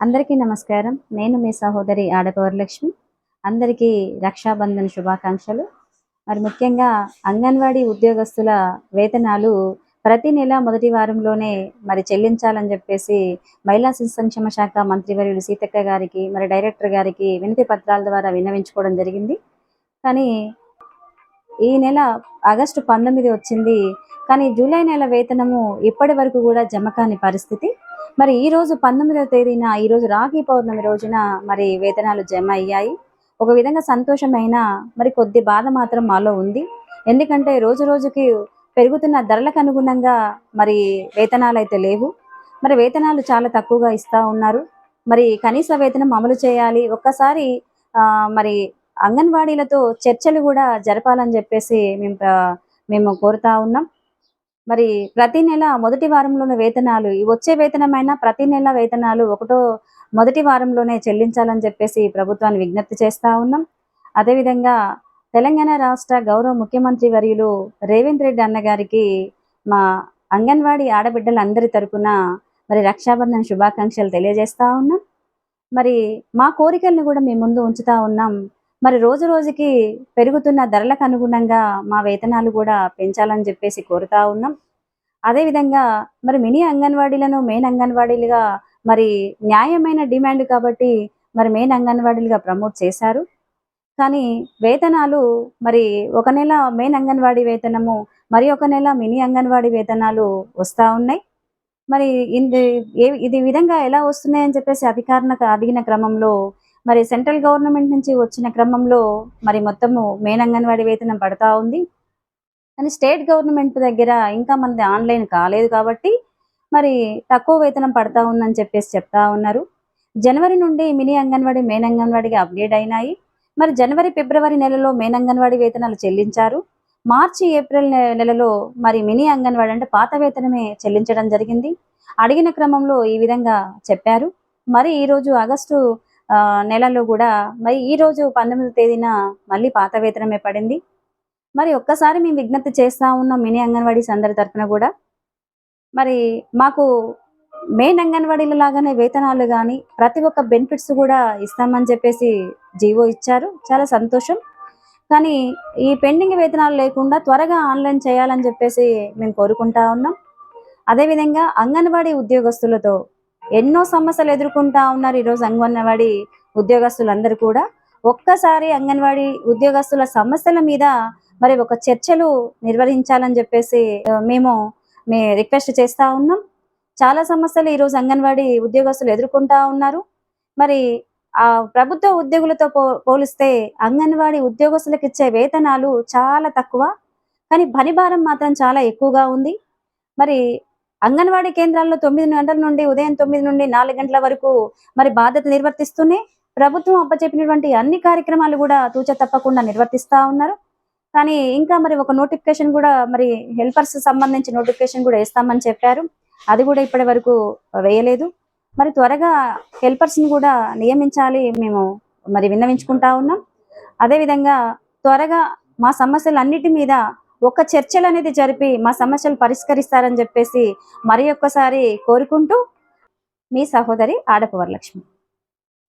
అందరికీ నమస్కారం. నేను మీ సహోదరి ఆడప వరలక్ష్మి అందరికీ రక్షాబంధన్ శుభాకాంక్షలు. మరి ముఖ్యంగా అంగన్వాడీ ఉద్యోగస్తుల వేతనాలు ప్రతి నెల మొదటి వారంలోనే మరి చెల్లించాలని చెప్పేసి మహిళా శిశు సంక్షేమ శాఖ మంత్రివర్యులు సీతక్క గారికి మరి డైరెక్టర్ గారికి వినతి పత్రాల ద్వారా విన్నవించుకోవడం జరిగింది. కానీ ఈ నెల ఆగస్టు పంతొమ్మిది వచ్చింది. కానీ జూలై నెల వేతనము ఇప్పటి వరకు కూడా జమ కాని పరిస్థితి. మరి ఈ రోజు పంతొమ్మిదవ తేదీన ఈ రోజు రాఖీ పౌర్ణమి రోజున మరి వేతనాలు జమ అయ్యాయి. ఒక విధంగా సంతోషమైన మరి కొద్ది బాధ మాత్రం మాలో ఉంది. ఎందుకంటే రోజు రోజుకి పెరుగుతున్న ధరలకు అనుగుణంగా మరి వేతనాలు అయితే లేవు. మరి వేతనాలు చాలా తక్కువగా ఇస్తా ఉన్నారు. మరి కనీస వేతనం అమలు చేయాలి. ఒక్కసారి ఆ, మరి అంగన్వాడీలతో చర్చలు కూడా జరపాలని చెప్పేసి మేము మేము కోరుతా ఉన్నాం. మరి ప్రతి నెల మొదటి వారంలోనే వేతనాలు ఈ వచ్చే వేతనమైనా ప్రతి నెల వేతనాలు ఒకటో మొదటి వారంలోనే చెల్లించాలని చెప్పేసి ప్రభుత్వాన్ని విజ్ఞప్తి చేస్తూ ఉన్నాం. అదేవిధంగా తెలంగాణ రాష్ట్ర గౌరవ ముఖ్యమంత్రి వర్యులు రేవంత్ రెడ్డి అన్నగారికి మా అంగన్వాడీ ఆడబిడ్డలందరి తరపున మరి రక్షాబంధన్ శుభాకాంక్షలు తెలియజేస్తూ ఉన్నాం. మరి మా కోరికల్ని కూడా మేము ముందు ఉంచుతా ఉన్నాం. మరి రోజు రోజుకి పెరుగుతున్న ధరలకు అనుగుణంగా మా వేతనాలు కూడా పెంచాలని చెప్పేసి కోరుతా ఉన్నాం. అదేవిధంగా మరి మినీ అంగన్వాడీలను మెయిన్ అంగన్వాడీలుగా మరి న్యాయమైన డిమాండ్ కాబట్టి మరి మెయిన్ అంగన్వాడీలుగా ప్రమోట్ చేశారు. కానీ వేతనాలు మరి ఒక నెల మెయిన్ అంగన్వాడీ వేతనము మరి ఒక నెల మినీ అంగన్వాడీ వేతనాలు వస్తూ ఉన్నాయి. మరి ఇది ఏ- ఇది విధంగా ఎలా వస్తున్నాయని చెప్పేసి అధికారులకు అడిగిన క్రమంలో మరి సెంట్రల్ గవర్నమెంట్ నుంచి వచ్చిన క్రమంలో మరి మొత్తము మెయిన్ అంగన్వాడీ వేతనం పడతా ఉంది. కానీ స్టేట్ గవర్నమెంట్ దగ్గర ఇంకా మనది ఆన్లైన్ కాలేదు కాబట్టి మరి తక్కువ వేతనం పడతా ఉందని చెప్పేసి చెప్తా ఉన్నారు. జనవరి నుండి మినీ అంగన్వాడీ మెయిన్ అంగన్వాడీగా అప్గ్రేడ్ అయినాయి. మరి జనవరి ఫిబ్రవరి నెలలో మెయిన్ అంగన్వాడీ వేతనాలు చెల్లించారు. మార్చి ఏప్రిల్ నెలలో మరి మినీ అంగన్వాడీ అంటే పాత వేతనమే చెల్లించడం జరిగింది. అడిగిన క్రమంలో ఈ విధంగా చెప్పారు. మరి ఈరోజు ఆగస్టు నెలలో కూడా మరి ఈ రోజు పంతొమ్మిది తేదీన మళ్ళీ పాత వేతనమే పడింది. మరి ఒక్కసారి మేము విజ్ఞప్తి చేస్తా ఉన్నాం మినీ అంగన్వాడీస్ అందరి తరఫున కూడా. మరి మాకు మెయిన్ అంగన్వాడీల లాగానే వేతనాలు కానీ ప్రతి ఒక్క బెనిఫిట్స్ కూడా ఇస్తామని చెప్పేసి జీవో ఇచ్చారు. చాలా సంతోషం. కానీ ఈ పెండింగ్ వేతనాలు లేకుండా త్వరగా ఆన్లైన్ చేయాలని చెప్పేసి మేము కోరుకుంటా ఉన్నాం. అదేవిధంగా అంగన్వాడీ ఉద్యోగస్తులతో ఎన్నో సమస్యలు ఎదుర్కొంటా ఉన్నారు ఈరోజు అంగన్వాడీ ఉద్యోగస్తులందరూ కూడా. ఒక్కసారి అంగన్వాడీ ఉద్యోగస్తుల సమస్యల మీద మరి ఒక చర్చలు నిర్వహించాలని చెప్పేసి మేము మీ రిక్వెస్ట్ చేస్తా ఉన్నాం. చాలా సమస్యలు ఈరోజు అంగన్వాడీ ఉద్యోగస్తులు ఎదుర్కొంటా ఉన్నారు. మరి ఆ ప్రభుత్వ ఉద్యోగులతో పో పోలిస్తే అంగన్వాడీ ఉద్యోగస్తులకు ఇచ్చే వేతనాలు చాలా తక్కువ. కానీ పని భారం మాత్రం చాలా ఎక్కువగా ఉంది. మరి అంగన్వాడీ కేంద్రాల్లో తొమ్మిది గంటల నుండి ఉదయం తొమ్మిది నుండి నాలుగు గంటల వరకు మరి బాధ్యత నిర్వర్తిస్తూనే ప్రభుత్వం అప్పచెప్పినటువంటి అన్ని కార్యక్రమాలు కూడా తూచ తప్పకుండా నిర్వర్తిస్తా ఉన్నారు. కానీ ఇంకా మరి ఒక నోటిఫికేషన్ కూడా మరి హెల్పర్స్ సంబంధించి నోటిఫికేషన్ కూడా వేస్తామని చెప్పారు. అది కూడా ఇప్పటి వరకు వేయలేదు. మరి త్వరగా హెల్పర్స్ని కూడా నియమించాలి మేము మరి విన్నవించుకుంటా ఉన్నాం. అదేవిధంగా త్వరగా మా సమస్యలన్నిటి మీద ఒక చర్చలు అనేది జరిపి మా సమస్యలు పరిష్కరిస్తారని చెప్పేసి మరి ఒక్కసారి కోరుకుంటూ మీ సహోదరి ఆడప వరలక్ష్మి.